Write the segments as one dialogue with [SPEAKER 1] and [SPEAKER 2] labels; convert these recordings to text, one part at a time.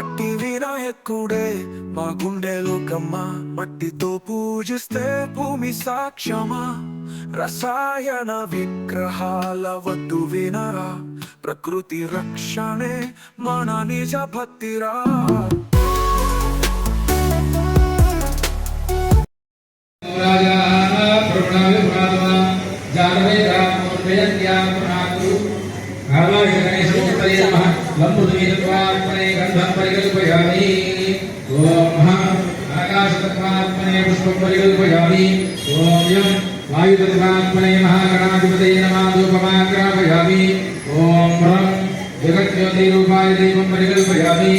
[SPEAKER 1] మట్టి వినాయకుడే మా గుండెలోకమ్మ మట్టితో పూజిస్తే భూమి సాక్ష్యమా? రసాయన విగ్రహాల వద్దు వినరా? ప్రకృతి రక్షణే మన నిజ భక్తిరా.
[SPEAKER 2] लम्बुदीर्वात्मने गन्धं परिकल्पयामि ॐ आकाशतत्त्वात्मने पुष्पं परिकल्पयामि ॐ यं वायुतत्त्वात्मने महागणाधिपते नमादोपमाग्रापयामि ॐ रं जगज्योतिरूपाय देवं परिकल्पयामि.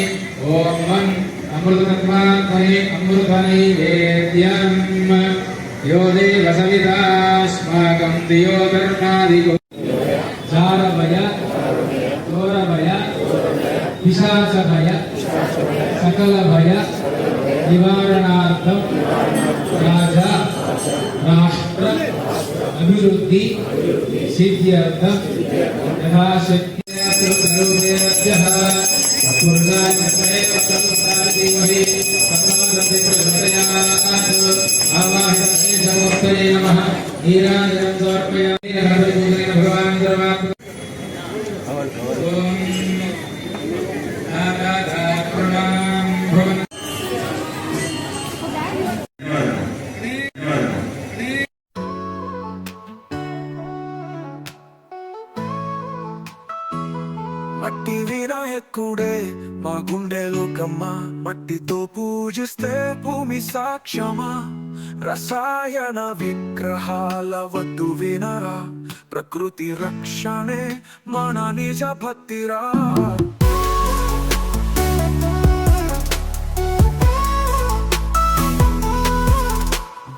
[SPEAKER 2] ॐ वन् अमृततत्त्वात्मने अमृतनै वेद्यम् यो देवसवितास्माकं दियो कर्णादिगो चारमय पिशाचभय सकलभय निवारणार्थं राजा राष्ट्र अभिवृद्धि सिद्ध्यर्थं यथाशक्ति భగవాన్
[SPEAKER 1] మట్టి వినాయకుడే మా గుండెలోకమ్మ మట్టితో పూజిస్తే భూమి సాక్ష్యమా? రసాయన విగ్రహాల వద్దు వినరా. ప్రకృతి రక్షణే మన నిజ భక్తిరా.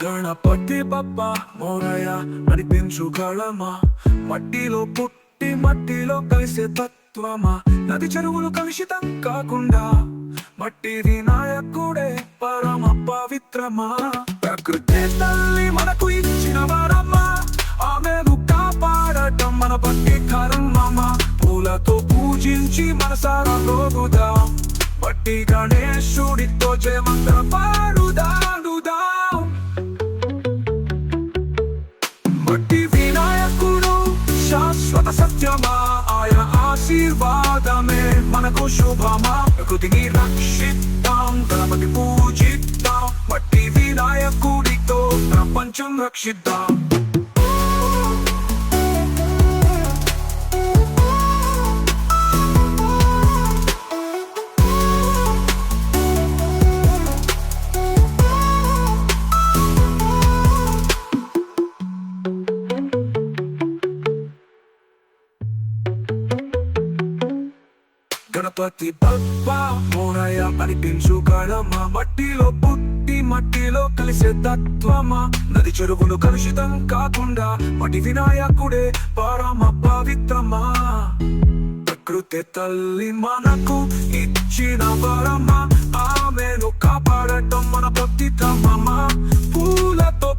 [SPEAKER 1] గణపతి బప్ప మోరయ నడిపించుగలమా మట్టిలో పుట్టి మట్టిలో కలిసే తత్వమా? నది చెరువులు కలుషితం కాకుండా మట్టి వినాయకుడే పరమ పవిత్రమా? ప్రకృతి తల్లి మనకు ఇచ్చిన వారమ్మా ఆమెను కాపాడటం మన పట్టి కర్మమా? పూలతో పూజించి మనసారా లోగుదాం మట్టి గణేశుడితో జయమ? మనకు శుభమా ప్రకృతిని రక్షిద్దాం గణపతి పూజిద్దాం మట్టి వినాయకుడితో ప్రపంచం రక్షిద్దాం గణపతి బప్ప మోనయ అనిపించుగలమా మట్టిలో పుట్టి మట్టిలో కలిసే తత్వమా? నది చెరువులు కలుషితం కాకుండా మటి వినాయకుడే పరమ పవిత్రమా? ప్రకృతి తల్లి మనకు ఇచ్చిన వరమా? ఆమెను కాపాడటం మన భక్తి తమమా పూలతో